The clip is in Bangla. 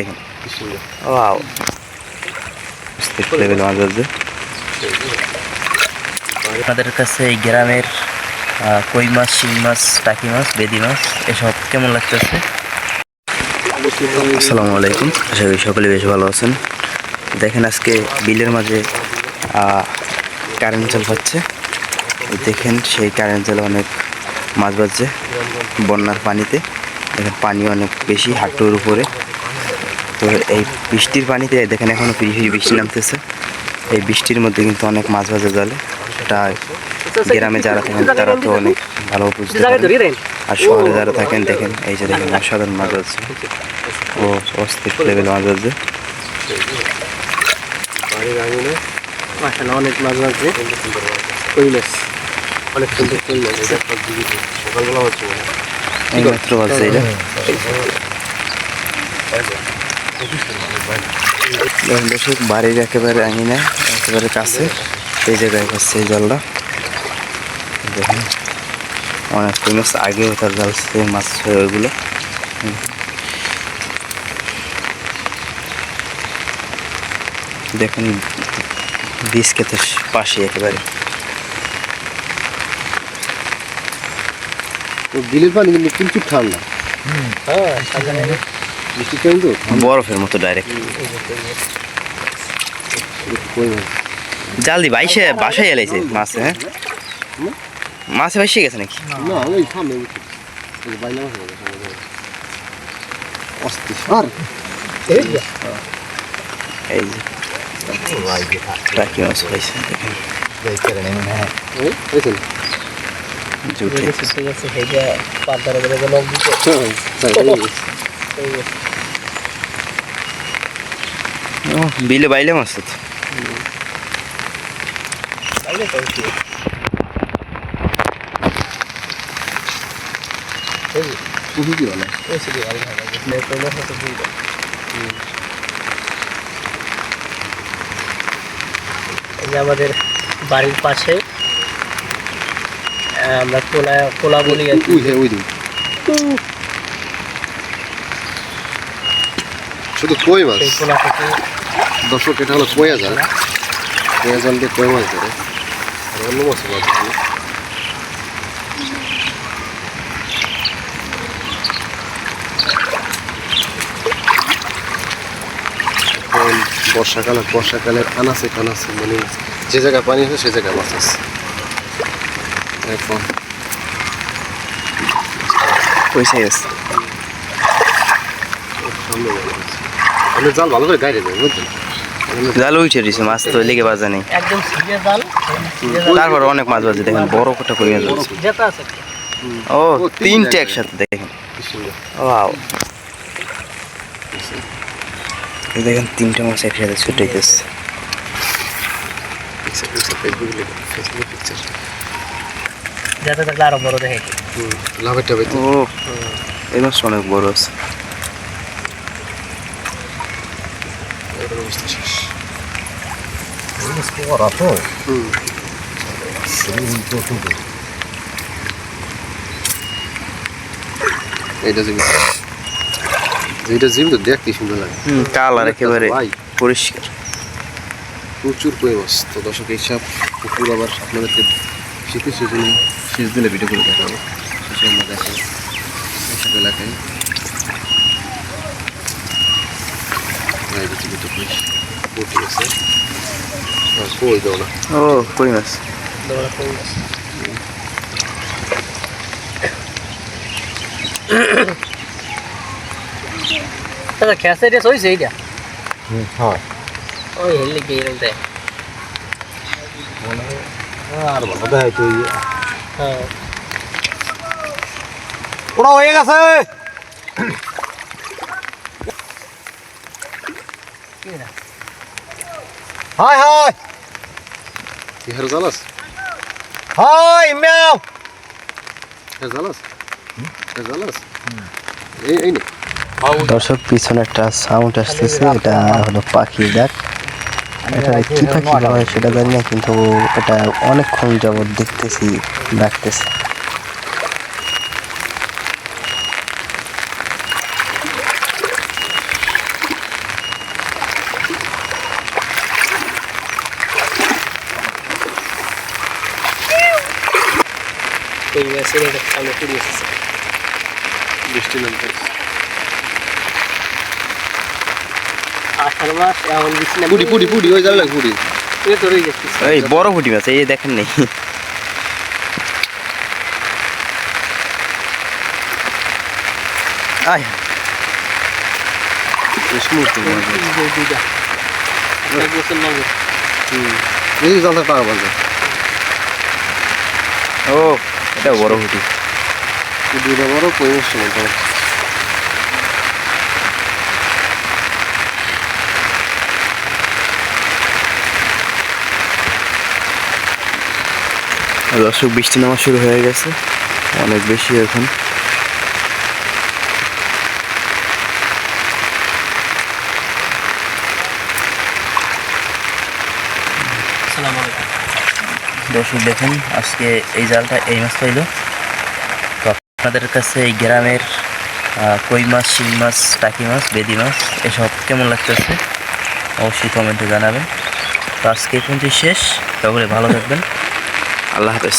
দেখেন ওয়াও। লেভেল মাছ আছে আপনাদের কাছে এই গ্রামের আহ, কই মাছ শিং মাছ টাকি মাছ বেদি মাছ এসব কেমন লাগতেছে? আসসালামু আলাইকুম। আশা করি সকলে বেশ ভালো আছেন। দেখেন আজকে বিলের মাঝে আহ, কারেন্ট জল পাচ্ছে দেখেন সেই কারেন্ট জলে অনেক মাছ বাজছে বন্যার পানিতে। দেখেন পানি অনেক বেশি হাঁটুর উপরে। তো এই বৃষ্টির পানিতে দেখেন এখনও ফিরি ফিরি বৃষ্টি নামতেছে। এই বৃষ্টির মধ্যে কিন্তু অনেক মাছ ভাজা জলে এটা গ্রামে যারা থাকেন তারা তো অনেক ভালো বুঝতে পারেন। আর শহরে যারা থাকেন দেখেন এই যে দেখেন অসাধারণ মাছ আছে। ও অস্থির লেভেল মাছ আছে। অনেক মাছ আছে। অনেক সুন্দর সকালবেলা হচ্ছে। বাজছে এটা। দর্শক বাড়ির একেবারে আঙিনা একেবারে কাছে। সেই জায়গায় হচ্ছে এই জলটা। দেখেন অনেক ফেমাস আগেও তার জাল সেই মাছ হয় ওইগুলো। দেখুন বীজ ক্ষেতের পাশে একেবারে। বিলের পানি কিন্তু প্রচুর ঠান্ডা। হ্যাঁ তো বরফের মতো ডাইরেক্ট জাল দি বাইশে বাসায় এলাইছে মাছ হ্যাঁ? মাছে বাইসে গেছে নাকি? এই যে। মাছ পাইছে। দেখেন হ্যাঁ বিলে বাইলে মাছ তো। আমাদের বাড়ির পাশে আমরা কোলা কোলা বলি আর কি। শুধু কই মাছ? কোলা থেকে দর্শক এটা হলো কয়া জাল কয়া জাল দিয়ে কই মাছ ধরে। আর অন্য মাছ মাছ ধরে। বর্ষাকালে বর্ষাকালে আনাচে কানাচে মানে যে জায়গায় পানি আছে সে জায়গায় মাছ আছে। এখন পয়সা গেছে সামনে মাছ আছে। আমি জাল ভালো করে গাইডে দেয় বুঝছেন জাল উঠে দিছে মাছ তো লেগে বাজা নেই। একদম জাল তারপর অনেক মাছ বাজে দেখেন বড় কোটা করে আছে। ও ও, তিনটে একসাথে দেখেন। ওয়াও। দেখেন তিনটে মাছ একসাথে ছুটাইতেছে ফেসবুক ফেসবুক থাকলে আরও বড় দেখে লাভের টাবে ও এই মাছ অনেক বড় আছে। অবস্থা শেষ এইটা জীবিত এইটা জীবিত দেখ সুন্দর লাগে। হুম কালার একেবারে পরিষ্কার। প্রচুর কই মাছ তো দর্শক এইসব পুকুর আবার আপনাদেরকে শীতের সিজনে শীত দিলে ভিডিও করে দেখাবো। সেসব আমরা দেখাই এইসব এলাকায়। জীবিত কই আছে। হ্যাঁ কই না ও কই মাছ দাদা খেসে এটা হইছে এইটা হ্যাঁ ওই হেললে কি এরকম আর ভালো দেখাই তো হ্যাঁ ওরা হয়ে গেছে হাই হাই এই এই দর্শক পিছনে একটা সাউন্ড আসতেছে এটা হলো পাখি ডাক এটা কি পাখি হয় সেটা জানি না কিন্তু এটা অনেকক্ষণ যাবৎ দেখতেছি ডাকতেছে কই মাছের এটা সামনে এসেছে বৃষ্টি নামতে আষাঢ় মাস এখন বৃষ্টি না পুরি পুরি পুরি ওই জানলা পুরি এটা তো রয়ে এই বড় পুঁটি মাছ এই দেখেন নেই। আয়। বেশ মুহূর্ত দুইটা এক বছর লাগে এই জানলা পাওয়া পাওয়া ও। এটা বড়। হুটি দুইটা বড় কই মতো দর্শক বৃষ্টি নামা শুরু হয়ে গেছে। অনেক বেশি এখন আসসালামু আলাইকুম দর্শক দেখুন, আজকে এই জালটা এই মাছ পাইল তো আপনাদের কাছে এই গ্রামের কই মাছ, শিং মাছ টাকি মাছ, বেদি মাছ, এসব কেমন লাগতেছে? অবশ্যই কমেন্টে জানাবেন। তো আজকে কিন্তু শেষ। তাহলে ভালো থাকবেন। আল্লাহ হাফেজ।